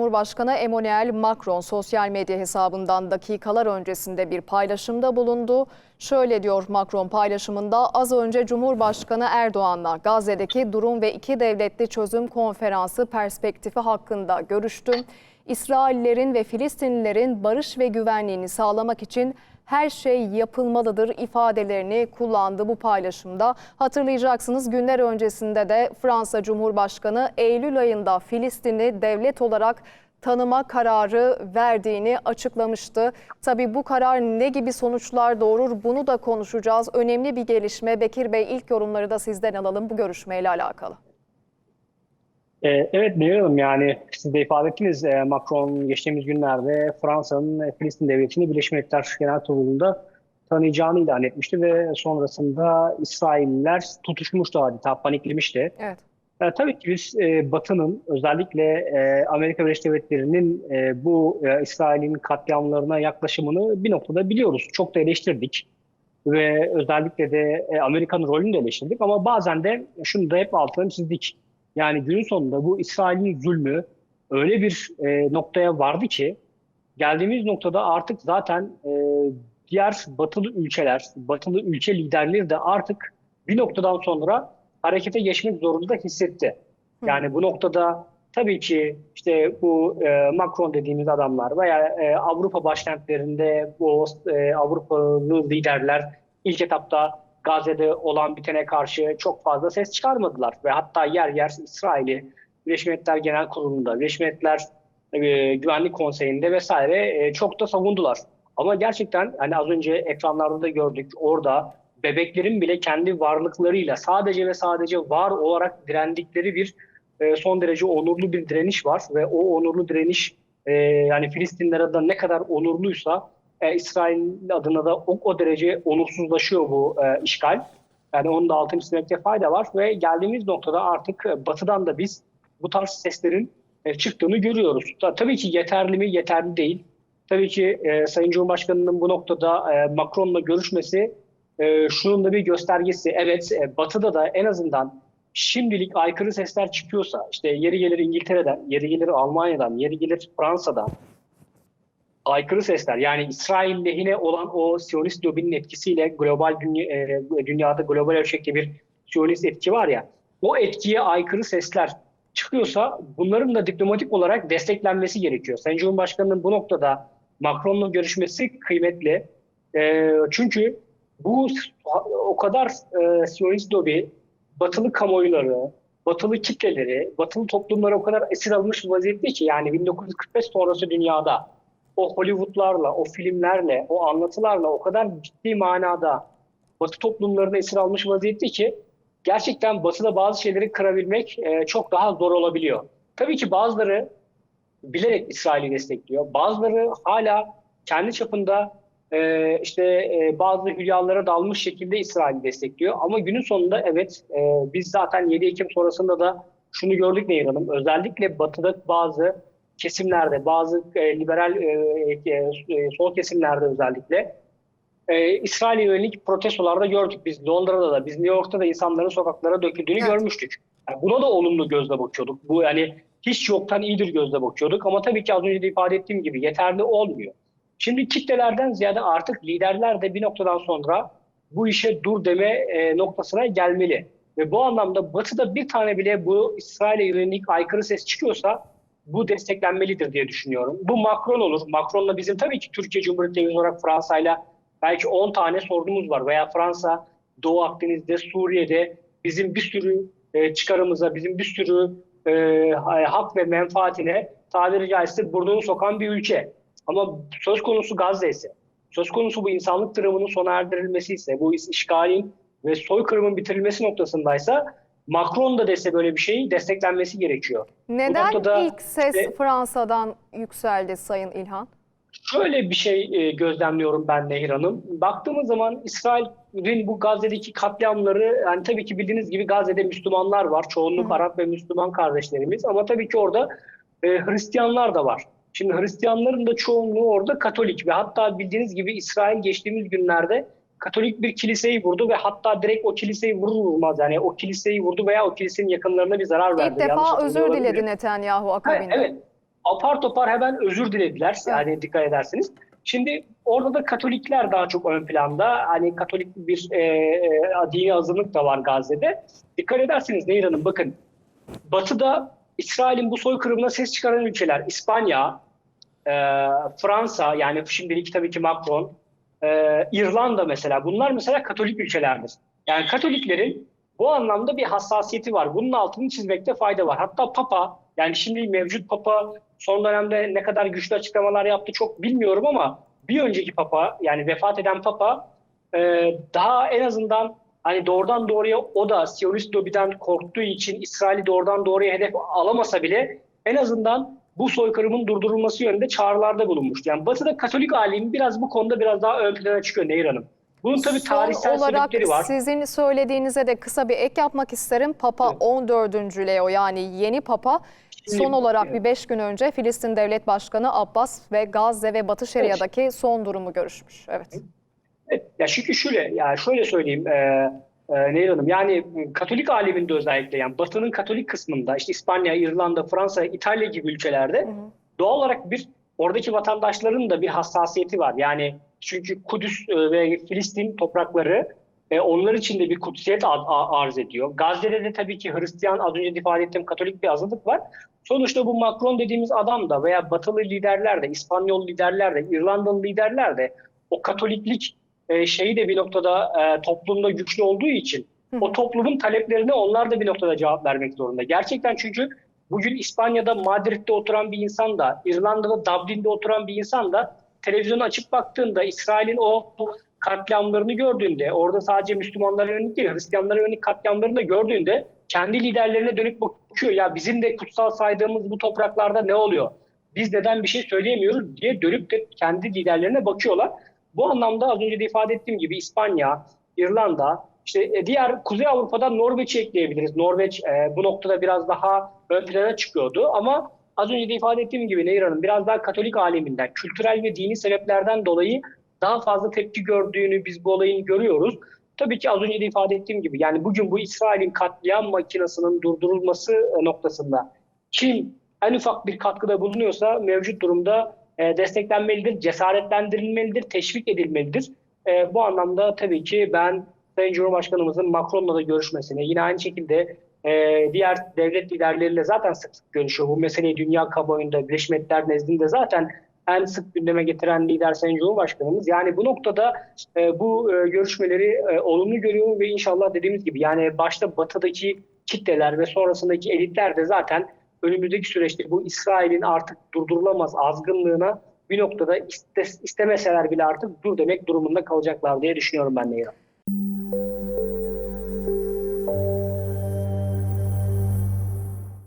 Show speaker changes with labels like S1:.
S1: Cumhurbaşkanı Emmanuel Macron sosyal medya hesabından dakikalar öncesinde bir paylaşımda bulundu. Şöyle diyor Macron paylaşımında az önce Cumhurbaşkanı Erdoğan'la Gazze'deki durum ve iki devletli çözüm konferansı perspektifi hakkında görüştüm. İsraillerin ve Filistinlilerin barış ve güvenliğini sağlamak için her şey yapılmalıdır ifadelerini kullandı bu paylaşımda. Hatırlayacaksınız günler öncesinde de Fransa Cumhurbaşkanı Eylül ayında Filistin'i devlet olarak tanıma kararı verdiğini açıklamıştı. Tabii bu karar ne gibi sonuçlar doğurur bunu da konuşacağız. Önemli bir gelişme. Bekir Bey ilk yorumları da sizden alalım bu görüşmeyle alakalı.
S2: Ee, Evet Hanım yani siz de ifade ettiniz e, Macron geçtiğimiz günlerde Fransa'nın Filistin Devleti'ni Birleşmiş Milletler Genel Kurulu'nda tanıyacağını ilan etmişti ve sonrasında İsrailliler tutuşmuştu adeta paniklemişti.
S1: Evet.
S2: E, tabii ki biz e, Batı'nın özellikle e, Amerika Birleşik Devletleri'nin e, bu e, İsrail'in katliamlarına yaklaşımını bir noktada biliyoruz. Çok da eleştirdik ve özellikle de e, Amerika'nın rolünü de eleştirdik ama bazen de şunu da hep altını çizdik. Yani günün sonunda bu İsrail'in zulmü öyle bir e, noktaya vardı ki geldiğimiz noktada artık zaten e, diğer batılı ülkeler, batılı ülke liderleri de artık bir noktadan sonra harekete geçmek zorunda hissetti. Yani bu noktada tabii ki işte bu e, Macron dediğimiz adamlar veya e, Avrupa başkentlerinde bu e, Avrupalı liderler ilk etapta Gazze'de olan bitene karşı çok fazla ses çıkarmadılar ve hatta yer yer İsrail'i Birleşmiş Milletler Genel Kurulu'nda, Birleşmiş Milletler e, Güvenlik Konseyi'nde vesaire e, çok da savundular. Ama gerçekten hani az önce ekranlarda da gördük orada bebeklerin bile kendi varlıklarıyla sadece ve sadece var olarak direndikleri bir e, son derece onurlu bir direniş var ve o onurlu direniş e, yani Filistinler adına ne kadar onurluysa e, İsrail adına da o, o derece onursuzlaşıyor bu e, işgal. Yani onun da altını çizmekte fayda var ve geldiğimiz noktada artık e, batıdan da biz bu tarz seslerin e, çıktığını görüyoruz. Ta- tabii ki yeterli mi? Yeterli değil. Tabii ki e, Sayın Cumhurbaşkanı'nın bu noktada e, Macron'la görüşmesi e, şunun da bir göstergesi. Evet e, batıda da en azından şimdilik aykırı sesler çıkıyorsa işte yeri gelir İngiltere'den, yeri gelir Almanya'dan, yeri gelir Fransa'dan aykırı sesler yani İsrail lehine olan o Siyonist lobinin etkisiyle global dünya, e, dünyada global ölçekte bir Siyonist etki var ya o etkiye aykırı sesler çıkıyorsa bunların da diplomatik olarak desteklenmesi gerekiyor. Sayın Cumhurbaşkanı'nın bu noktada Macron'la görüşmesi kıymetli. E, çünkü bu o kadar e, Siyonist lobi batılı kamuoyları, batılı kitleleri, batılı toplumları o kadar esir almış vaziyette ki yani 1945 sonrası dünyada o Hollywood'larla, o filmlerle, o anlatılarla o kadar ciddi manada Batı toplumlarını esir almış vaziyette ki gerçekten Batı'da bazı şeyleri kırabilmek e, çok daha zor olabiliyor. Tabii ki bazıları bilerek İsrail'i destekliyor. Bazıları hala kendi çapında e, işte e, bazı hülyalara dalmış şekilde İsrail'i destekliyor. Ama günün sonunda evet e, biz zaten 7 Ekim sonrasında da şunu gördük Nehir Hanım. Özellikle Batı'da bazı kesimlerde, bazı e, liberal e, e, sol kesimlerde özellikle e, İsrail'e yönelik protestolarda gördük. Biz Londra'da da, biz New York'ta da insanların sokaklara döküldüğünü
S1: Evet.
S2: görmüştük. Yani buna da olumlu gözle bakıyorduk. Bu yani hiç yoktan iyidir gözle bakıyorduk. Ama tabii ki az önce de ifade ettiğim gibi yeterli olmuyor. Şimdi kitlelerden ziyade artık liderler de bir noktadan sonra bu işe dur deme e, noktasına gelmeli. Ve bu anlamda Batı'da bir tane bile bu İsrail'e yönelik aykırı ses çıkıyorsa bu desteklenmelidir diye düşünüyorum. Bu Macron olur. Macron'la bizim tabii ki Türkiye Cumhuriyeti olarak Fransa'yla belki 10 tane sorunumuz var. Veya Fransa, Doğu Akdeniz'de, Suriye'de bizim bir sürü e, çıkarımıza, bizim bir sürü e, hak ve menfaatine tabiri caizse burnunu sokan bir ülke. Ama söz konusu Gazze ise, söz konusu bu insanlık dramının sona erdirilmesi ise, bu işgalin ve soykırımın bitirilmesi noktasındaysa Macron da dese böyle bir şey desteklenmesi gerekiyor.
S1: Neden ilk ses
S2: işte-
S1: Fransa'dan yükseldi Sayın İlhan?
S2: Şöyle bir şey e, gözlemliyorum ben Nehir Hanım. Baktığımız zaman İsrail'in bu Gazze'deki katliamları, yani tabii ki bildiğiniz gibi Gazze'de Müslümanlar var. Çoğunluk
S1: hı.
S2: Arap ve Müslüman kardeşlerimiz. Ama tabii ki orada e, Hristiyanlar da var. Şimdi Hristiyanların da çoğunluğu orada Katolik ve hatta bildiğiniz gibi İsrail geçtiğimiz günlerde Katolik bir kiliseyi vurdu ve hatta direkt o kiliseyi vurur vurmaz yani o kiliseyi vurdu veya o kilisenin yakınlarına bir zarar verdi.
S1: İlk
S2: Yanlış
S1: defa özür
S2: hatırlıyor olabilirim.
S1: diledi Netanyahu akabinde.
S2: evet. apar topar hemen özür dilediler. Yani dikkat edersiniz. Şimdi orada da Katolikler daha çok ön planda. Hani Katolik bir e, e, dini azınlık da var Gazze'de. Dikkat ederseniz Nehir Hanım bakın. Batı'da İsrail'in bu soykırımına ses çıkaran ülkeler İspanya, e, Fransa yani şimdilik tabii ki Macron, e, İrlanda mesela bunlar mesela Katolik ülkelerdir. Yani Katoliklerin bu anlamda bir hassasiyeti var. Bunun altını çizmekte fayda var. Hatta Papa yani şimdi mevcut Papa son dönemde ne kadar güçlü açıklamalar yaptı çok bilmiyorum ama bir önceki Papa yani vefat eden Papa e, daha en azından hani doğrudan doğruya o da Siyonist lobiden korktuğu için İsrail'i doğrudan doğruya hedef alamasa bile en azından bu soykırımın durdurulması yönünde çağrılarda bulunmuştu. Yani Batı'da Katolik alemi biraz bu konuda biraz daha ön plana çıkıyor Nehir Hanım. Bunun tabii
S1: Son
S2: tarihsel
S1: olarak
S2: sebepleri var.
S1: sizin söylediğinize de kısa bir ek yapmak isterim. Papa
S2: Evet.
S1: 14. Leo yani yeni Papa son olarak
S2: evet.
S1: bir beş gün önce Filistin Devlet Başkanı Abbas ve Gazze ve Batı Şeria'daki son durumu görüşmüş. Evet.
S2: Evet, ya çünkü şöyle, yani şöyle söyleyeyim e, e, Nehir Hanım, yani e, Katolik aleminde özellikle yani Batı'nın Katolik kısmında işte İspanya, İrlanda, Fransa, İtalya gibi ülkelerde
S1: Hı hı.
S2: doğal olarak bir oradaki vatandaşların da bir hassasiyeti var. Yani çünkü Kudüs e, ve Filistin toprakları e, onlar için de bir kutsiyet a- a- arz ediyor. Gazze'de de tabii ki Hristiyan, az önce de ifade ettiğim Katolik bir azınlık var. Sonuçta bu Macron dediğimiz adam da veya Batılı liderler de, İspanyol liderler de, İrlandalı liderler de o Katoliklik e, şeyi de bir noktada e, toplumda güçlü olduğu için
S1: Hı
S2: o toplumun taleplerine onlar da bir noktada cevap vermek zorunda. Gerçekten çünkü bugün İspanya'da Madrid'de oturan bir insan da, İrlanda'da Dublin'de oturan bir insan da televizyonu açıp baktığında İsrail'in o katliamlarını gördüğünde, orada sadece Müslümanlara yönelik değil, Hristiyanlara yönelik katliamlarını da gördüğünde kendi liderlerine dönüp bakıyor. Ya bizim de kutsal saydığımız bu topraklarda ne oluyor? Biz neden bir şey söyleyemiyoruz diye dönüp de kendi liderlerine bakıyorlar. Bu anlamda az önce de ifade ettiğim gibi İspanya, İrlanda, işte e, diğer Kuzey Avrupa'dan Norveç'i ekleyebiliriz. Norveç e, bu noktada biraz daha ön plana çıkıyordu ama az önce de ifade ettiğim gibi Nehir biraz daha Katolik aleminden, kültürel ve dini sebeplerden dolayı daha fazla tepki gördüğünü biz bu olayın görüyoruz. Tabii ki az önce de ifade ettiğim gibi yani bugün bu İsrail'in katliam makinesinin durdurulması e, noktasında kim en ufak bir katkıda bulunuyorsa mevcut durumda e, desteklenmelidir, cesaretlendirilmelidir, teşvik edilmelidir. E, bu anlamda tabii ki ben Sayın Cumhurbaşkanımızın Macron'la da görüşmesini, yine aynı şekilde e, diğer devlet liderleriyle zaten sık sık görüşüyor. Bu meseleyi dünya kamuoyunda, Birleşmiş Milletler nezdinde zaten en sık gündeme getiren lider Sayın Cumhurbaşkanımız. Yani bu noktada e, bu e, görüşmeleri e, olumlu görüyor ve inşallah dediğimiz gibi yani başta batıdaki kitleler ve sonrasındaki elitler de zaten önümüzdeki süreçte bu İsrail'in artık durdurulamaz azgınlığına bir noktada iste, istemeseler bile artık dur demek durumunda kalacaklar diye düşünüyorum ben de.